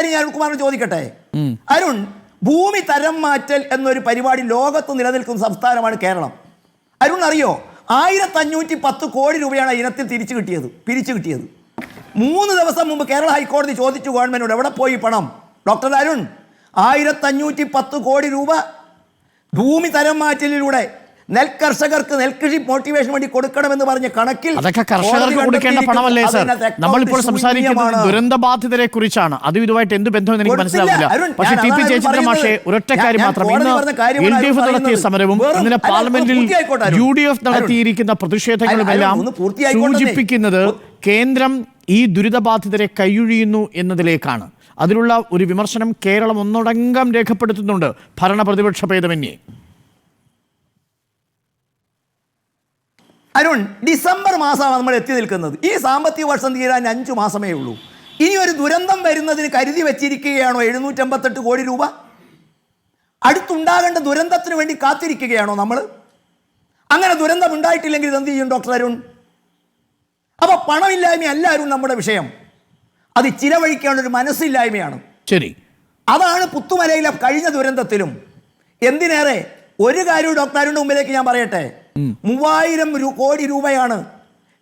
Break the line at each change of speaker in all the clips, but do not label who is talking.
കാര്യം ഞാൻ കുമാറിന് ചോദിക്കട്ടെ? അരുൺ ഭൂമി തരം മാറ്റൽ എന്നൊരു പരിപാടി ലോകത്ത് നിലനിൽക്കുന്ന സംസ്ഥാനമാണ് കേരളം. അരുൺ അറിയോ? ആയിരത്തഞ്ഞൂറ്റി പത്ത് കോടി രൂപയാണ് ഇനത്തിൽ തിരിച്ചു കിട്ടിയത് പിരിച്ചു കിട്ടിയത്. മൂന്ന് ദിവസം മുമ്പ് കേരള ഹൈക്കോടതി ചോദിച്ചു ഗവൺമെന്റിനോട് എവിടെ പോയി പണം? ഡോക്ടർ അരുൺ ആയിരത്തഞ്ഞൂറ്റി പത്ത് കോടി രൂപ ഭൂമി തരം മാറ്റലിലൂടെ നെൽകർഷകർക്ക് നെൽകൃഷി മോട്ടിവേഷൻ വേണ്ടി കൊടുക്കണമെന്ന് പറഞ്ഞ കണക്കിൽ
അതൊക്കെ കർഷകർക്ക് കൊടുക്കേണ്ട പണമല്ലേ സർ?
നമ്മൾ ഇപ്പോൾ
നമ്മളിപ്പോൾ സംസാരിക്കുന്നത്. ദുരന്ത ബാധിതരെ കുറിച്ചാണ് അതും ഇതുമായിട്ട് എന്ത് ബന്ധമെന്ന് എനിക്ക് മനസ്സിലാവില്ല. പക്ഷേ ടി പി
ജയചന്ദ്ര
മാഷെ ഒരൊറ്റ കാര്യം മാത്രം.
കോടതി
ഇന്ന് എൽ ഡി എഫ് നടത്തിയ സമരവും ഇന്നലെ പാർലമെന്റിൽ. യു ഡി എഫ് നടത്തിയിരിക്കുന്ന പ്രതിഷേധങ്ങളുമെല്ലാം സൂചിപ്പിക്കുന്നത് കേന്ദ്രം ഈ ദുരിതബാധിതരെ കൈയൊഴിയുന്നു എന്നതിലേക്കാണ്. അതിലുള്ള ഒരു വിമർശനം കേരളം ഒന്നടങ്കം രേഖപ്പെടുത്തുന്നുണ്ട്. ഭരണ പ്രതിപക്ഷ ഭേദമന്യേ.
അരുൺ ഡിസംബർ മാസമാണ് നമ്മൾ എത്തി നിൽക്കുന്നത്. ഈ സാമ്പത്തിക വർഷം തീരാൻ അഞ്ച് മാസമേ ഉള്ളൂ. ഇനി ഒരു ദുരന്തം വരുന്നതിന് കരുതി വെച്ചിരിക്കുകയാണോ എഴുന്നൂറ്റമ്പത്തെട്ട് കോടി രൂപ? അടുത്തുണ്ടാകേണ്ട ദുരന്തത്തിന് വേണ്ടി കാത്തിരിക്കുകയാണോ നമ്മൾ? അങ്ങനെ ദുരന്തം ഉണ്ടായിട്ടില്ലെങ്കിൽ ഇത് എന്ത് ചെയ്യും ഡോക്ടർ അരുൺ? അപ്പൊ പണമില്ലായ്മ അല്ല അരുൺ നമ്മുടെ വിഷയം. അത് ചിലവഴിക്കാനുള്ള ഒരു മനസ്സില്ലായ്മയാണ്.
ശരി.
അതാണ് പുത്തുമലയിലെ കഴിഞ്ഞ ദുരന്തത്തിലും. എന്തിനേറെ? ഒരു കാര്യം ഡോക്ടർ അരുണിന്റെ മുമ്പിലേക്ക് ഞാൻ പറയട്ടെ. മൂവായിരം കോടി രൂപയാണ്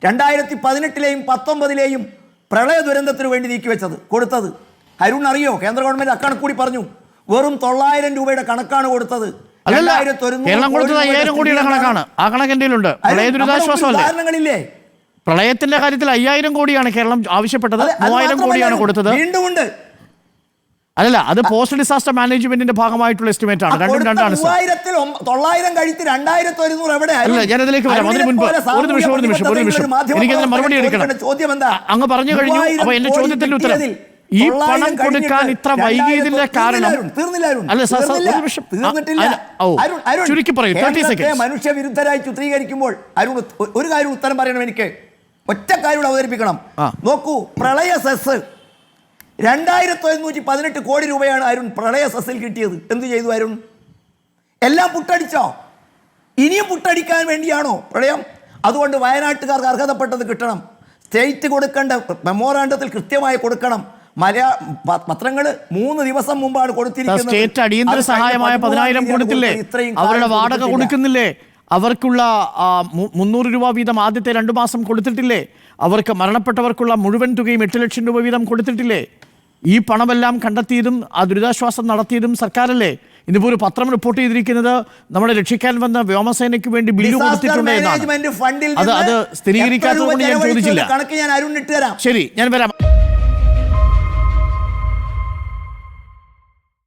രണ്ടായിരത്തി പതിനെട്ടിലെയും പത്തൊമ്പതിലെയും പ്രളയ ദുരന്തത്തിന് വേണ്ടി നീക്കി നീക്കിവെച്ചത് കൊടുത്തത്. അരുൺ അറിയോ? കേന്ദ്ര ഗവൺമെന്റ് അക്കണക്ക് കൂടി പറഞ്ഞു വെറും തൊള്ളായിരം രൂപയുടെ കണക്കാണ് കൊടുത്തത്. ഉദാഹരണങ്ങളില്ലേ?
പ്രളയത്തിന്റെ കാര്യത്തിൽ അയ്യായിരം കോടിയാണ് കേരളം ആവശ്യപ്പെട്ടത്. മൂവായിരം കോടിയാണ് കൊടുത്തത്.
വീണ്ടും ഉണ്ട്.
അല്ലല്ല അത് പോസ്റ്റ് ഡിസാസ്റ്റർ മാനേജ്മെന്റിന്റെ ഭാഗമായിട്ടുള്ള എസ്റ്റിമേറ്റ് ആണ് രണ്ടും രണ്ടാണ്
തൊള്ളായിരം കഴിച്ച് രണ്ടായിരത്തി ഒരുന്നൂറ് എവിടെ
അല്ല, ഞാൻ അതിലേക്ക് വരാം. അതിന് മുൻപ് ഒരു നിമിഷം, ഒരു നിമിഷം, ഒരു നിമിഷം. എനിക്കതിന് മറുപടി എടുക്കണം.
ചോദ്യം എന്താ
അങ്ങ് പറഞ്ഞു കഴിഞ്ഞു. അപ്പൊ എന്റെ ചോദ്യത്തിന്റെ ഉത്തരം. ഈ പണം കൊടുക്കാൻ ഇത്ര വൈകിയതിന്റെ കാരണം- അല്ല, ചുരുക്കി പറയൂ, 30 സെക്കൻഡ്.
മനുഷ്യവിരുദ്ധരായി ചിത്രീകരിക്കുമ്പോൾ അരുൺ ഒരു കാര്യം ഉത്തരം പറയണം എനിക്ക് ഒറ്റ കാര്യം അവതരിപ്പിക്കണം നോക്കൂ പ്രളയ സെസ് രണ്ടായിരത്തി ഒരുന്നൂറ്റി പതിനെട്ട് കോടി രൂപയാണ് അരുൺ പ്രളയ സെസ്സിൽ കിട്ടിയത്. എന്തു ചെയ്തു അരുൺ? എല്ലാം പുട്ടടിച്ചോ? ഇനിയും പുട്ടടിക്കാൻ വേണ്ടിയാണോ പ്രളയം? അതുകൊണ്ട് വയനാട്ടുകാർക്ക് അർഹതപ്പെട്ടത് കിട്ടണം. സ്റ്റേറ്റ് കൊടുക്കേണ്ട മെമ്മോറാണ്ടത്തിൽ കൃത്യമായി കൊടുക്കണം. മലയാ പത്രങ്ങൾ മൂന്ന് ദിവസം മുമ്പാണ് കൊടുത്തിരിക്കുന്നത്.
സ്റ്റേറ്റ് അടിയന്തര സഹായമായ പതിനായിരം കൊടുത്തില്ലേ? അവരുടെ വാടക. കൊടുക്കുന്നില്ലേ? അവർക്കുള്ള മുന്നൂറ് രൂപ വീതം ആദ്യത്തെ രണ്ടു മാസം കൊടുത്തിട്ടില്ലേ? അവർക്ക് മരണപ്പെട്ടവർക്കുള്ള മുഴുവൻ തുകയും എട്ട് ലക്ഷം രൂപ വീതം കൊടുത്തിട്ടില്ലേ? ഈ പണമെല്ലാം കണ്ടെത്തിയതും ആ ദുരിതാശ്വാസം നടത്തിയതും സർക്കാരല്ലേ? ഇന്നിപ്പോൾ ഒരു പത്രം റിപ്പോർട്ട് ചെയ്തിരിക്കുന്നത് നമ്മളെ രക്ഷിക്കാൻ വന്ന വ്യോമസേനയ്ക്ക് വേണ്ടി ബില്ല് കൊടുത്തിട്ടുണ്ട് എന്നാണ്. അത്
സ്ഥിരീകരിക്കാത്തതുകൊണ്ട്
അത് സ്ഥിരീകരിക്കാത്തത്
എത്ര രൂപ
കൊണ്ട് ഞാൻ ചോദിച്ചില്ല ശരി ഞാൻ വരാം.